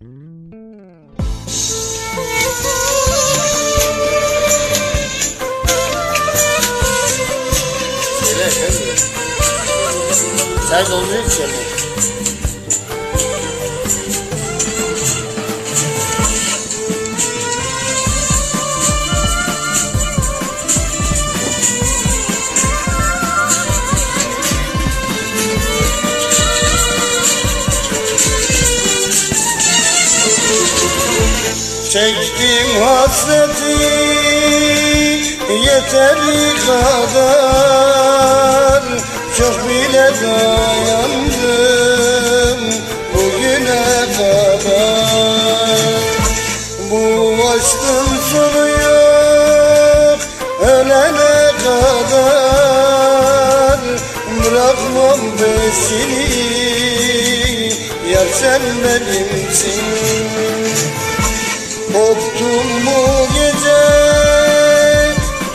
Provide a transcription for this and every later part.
Söyle efendim. Sen dolmuyor ki Çektim hasreti yeteri kadar. Çok bile dayandım bugüne kadar. Bu aşkın sonu yok ölene kadar. Bırakmam peşini yar sen benimsin Koptum bu gece?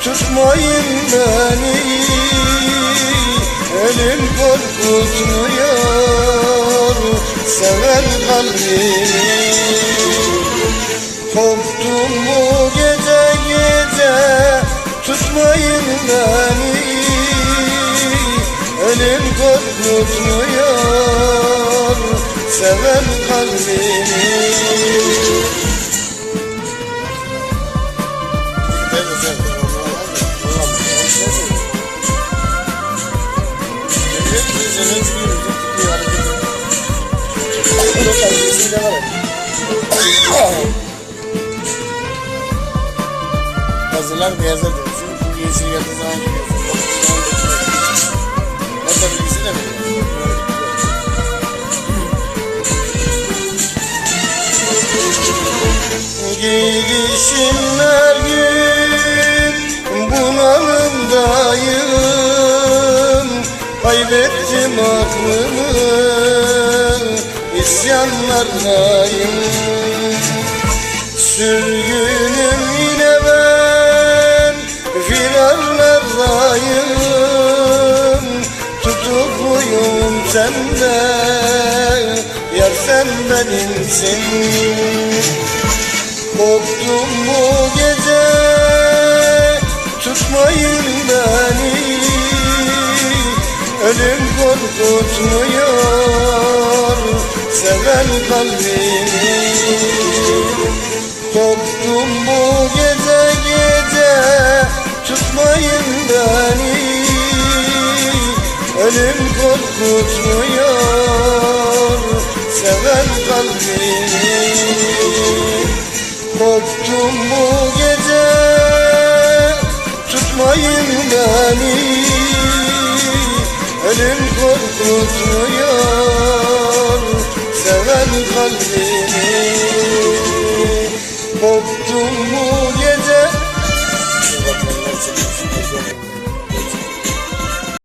Tutmayın beni. Ölüm korkutmuyor Seven kalbimi. Koptum bu gece gece? Tutmayın beni. Ölüm korkutmuyor Seven kalbimi Hazırlar beyaza dönüşüm. Çünkü yeşil geldiği zaman gidiyorsun. Orada bilgisi de mi? Gidişin Kaybettim aklımı isyanlardayım Sürgünüm yine ben firarlardayım Tutukluyum sende Yar sen benimsin. Koptum bu Ölüm korkutmuyor Seven kalbimi Koptum bu gece gece Tutmayın beni. Ölüm korkutmuyor Seven kalbimi Koptum bu gece Tutmayın beni Ölüm korkutmuyor Seven kalbimi